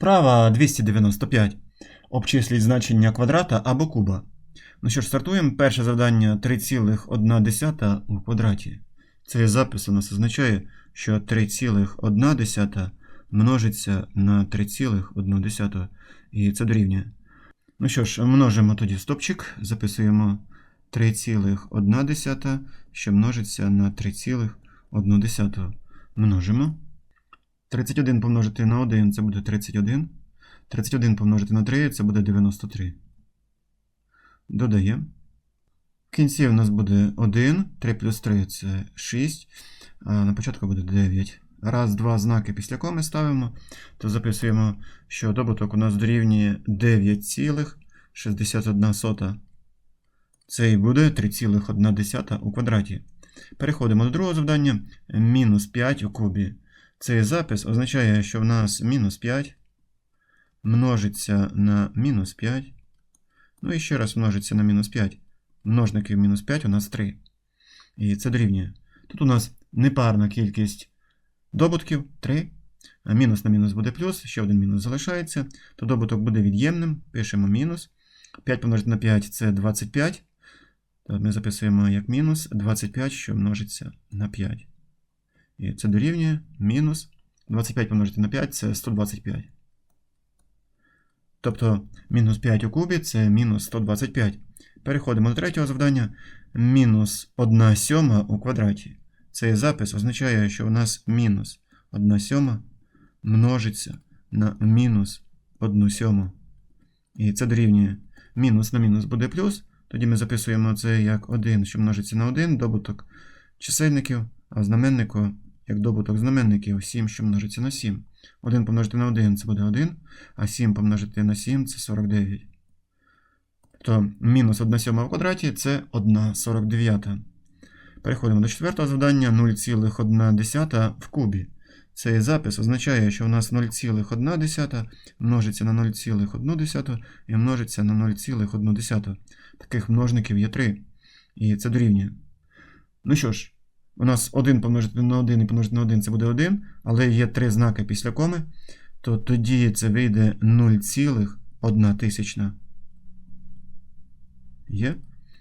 Вправа 295. Обчисліть значення квадрата або куба. Ну що ж, стартуємо. Перше завдання 3,1 у квадраті. Цей запис у нас означає, що 3,1 множиться на 3,1. І це дорівнює. Ну що ж, множимо тоді стопчик, записуємо 3,1, що множиться на 3,1. Множимо. 31 помножити на 1 це буде 31. 31 помножити на 3 це буде 93. Додаємо. В кінці у нас буде 1, 3 плюс 3 це 6. А на початку буде 9. Раз, два знаки після коми ставимо, то записуємо, що добуток у нас дорівнює 9,61. Це і буде 3,1 у квадраті. Переходимо до другого завдання. Мінус 5 у кубі. Цей запис означає, що в нас мінус 5 множиться на мінус 5. Ну і ще раз множиться на мінус 5. Множників мінус 5 у нас 3. І це дорівнює. Тут у нас непарна кількість добутків 3. А мінус на мінус буде плюс, ще один мінус залишається. То добуток буде від'ємним. Пишемо мінус. 5 помножити на 5 це 25. То ми записуємо як мінус 25, що множиться на 5. І це дорівнює мінус 25 помножити на 5 це 125. Тобто мінус 5 у кубі це мінус 125. Переходимо до третього завдання. Мінус 1 сьома у квадраті. Цей запис означає, що у нас мінус 1 сьома множиться на мінус 1 сьому. І це дорівнює мінус на мінус буде плюс. Тоді ми записуємо це як 1, що множиться на 1, добуток чисельників, а в знаменнику як добуток знаменників 7, що множиться на 7. 1 помножити на 1 це буде 1, а 7 помножити на 7 це 49. Тобто мінус 1 сьома в квадраті це 1 49. Переходимо до четвертого завдання 0,1 в кубі. Цей запис означає, що у нас 0,1 множиться на 0,1 і множиться на 0,1. Таких множників є 3. І це дорівнює. Ну що ж, у нас 1 помножити на 1 і помножити на 1 це буде 1, але є 3 знаки після коми, то тоді це вийде 0,1 тисячна. Є?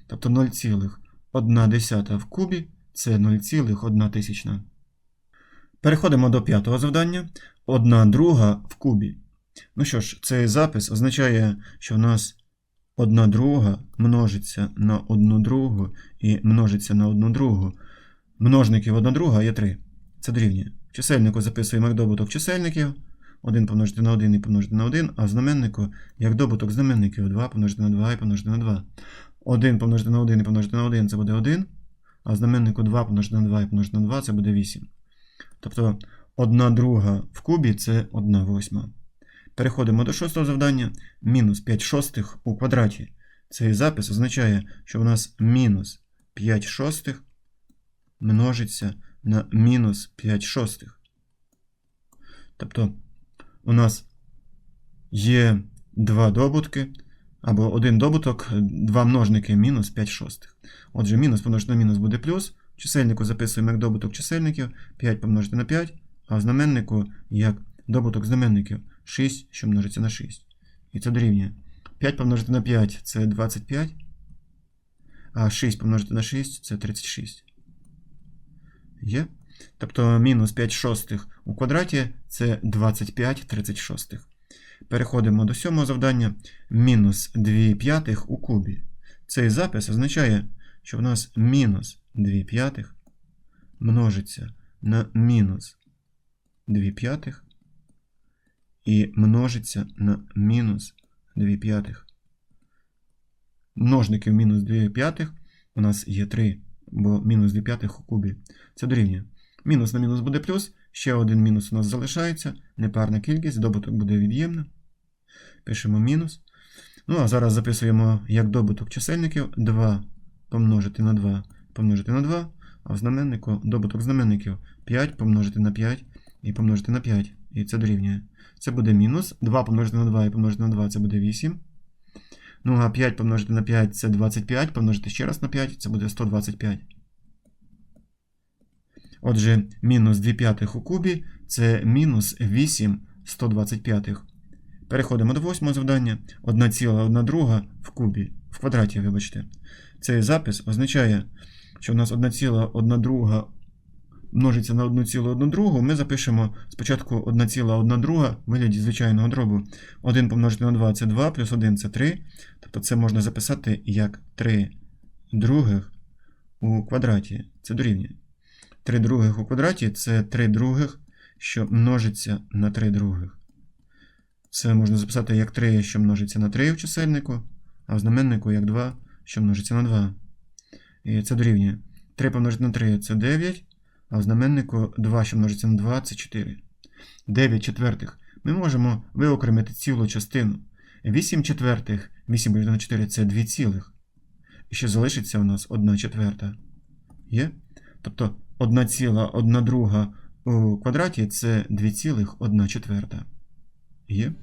Тобто 0,1 в кубі це 0,1 тисячна. Переходимо до п'ятого завдання. 1 друга в кубі. Ну що ж, цей запис означає, що в нас 1 друга множиться на 1 другу і множиться на 1 другу. Множників 1 друга є 3. Це дорівнює. Чисельнику записуємо як добуток чисельників. 1 помножити на 1 і помножити на 1, а в знаменнику як добуток знаменників 2 помножити на 2 і помножити на 2. 1 помножити на 1 і помножити на 1 це буде 1, а в знаменнику 2 помножити на 2 і помножити на 2 це буде 8. Тобто 1 друга в кубі це 1 восьма. Переходимо до шостого завдання. Мінус 5 шостих у квадраті. Цей запис означає, що у нас мінус 5 шостих множиться на мінус 5 шостих. Тобто у нас є два добутки, або один добуток, два множники мінус 5 шостих. Отже, мінус помножити на мінус буде плюс. В чисельнику записуємо як добуток чисельників 5 помножити на 5, а в знаменнику як добуток знаменників 6, що множиться на 6. І це дорівнює. 5 помножити на 5 це 25, а 6 помножити на 6 це 36. Є? Тобто мінус 5 шостих у квадраті це 25 36. Переходимо до сьомого завдання. Мінус 2 п'ятих у кубі. Цей запис означає, що в нас мінус 2 п'ятих множиться на мінус 2 п'ятих і множиться на мінус 2 п'ятих. Множників мінус 2 п'ятих у нас є 3, бо мінус 2 п'ятих у кубі. Це дорівнює. Мінус на мінус буде плюс, ще один мінус у нас залишається, непарна кількість, добуток буде від'ємна. Пишемо мінус. Ну, а зараз записуємо як добуток чисельників 2 помножити на 2 помножити на 2, а в знаменнику добуток знаменників 5 помножити на 5 і помножити на 5. І це дорівнює. Це буде мінус. 2 помножити на 2 і помножити на 2 це буде 8. Ну, а 5 помножити на 5 це 25, помножити ще раз на 5, це буде 125. Отже, мінус 2 п'ятих у кубі це мінус 8 125. Переходимо до восьмого завдання. 1,1 друга в кубі, в квадраті, вибачте. Цей запис означає, що у нас 1,1 друга множиться на 1,1 другу. Ми запишемо спочатку 1,1 друга вигляді звичайного дробу. 1 помножити на 2 це 2, плюс 1 це 3. Тобто це можна записати як 3 других у квадраті. Це дорівнює. 3 других у квадраті це 3 других, що множиться на 3 других. Це можна записати як 3, що множиться на 3 в чисельнику, а в знаменнику як 2, що множиться на 2. І це дорівнює. 3 помножити на 3 це 9, а в знаменнику 2, що множиться на 2, це 4. 9 четвертих. Ми можемо виокремити цілу частину. 8 четвертих, 8 на 4 це 2 цілих. І ще залишиться у нас 1 четверта. Є? Тобто 1 ціла 1 друга у квадраті це 2,1 четверта. Є?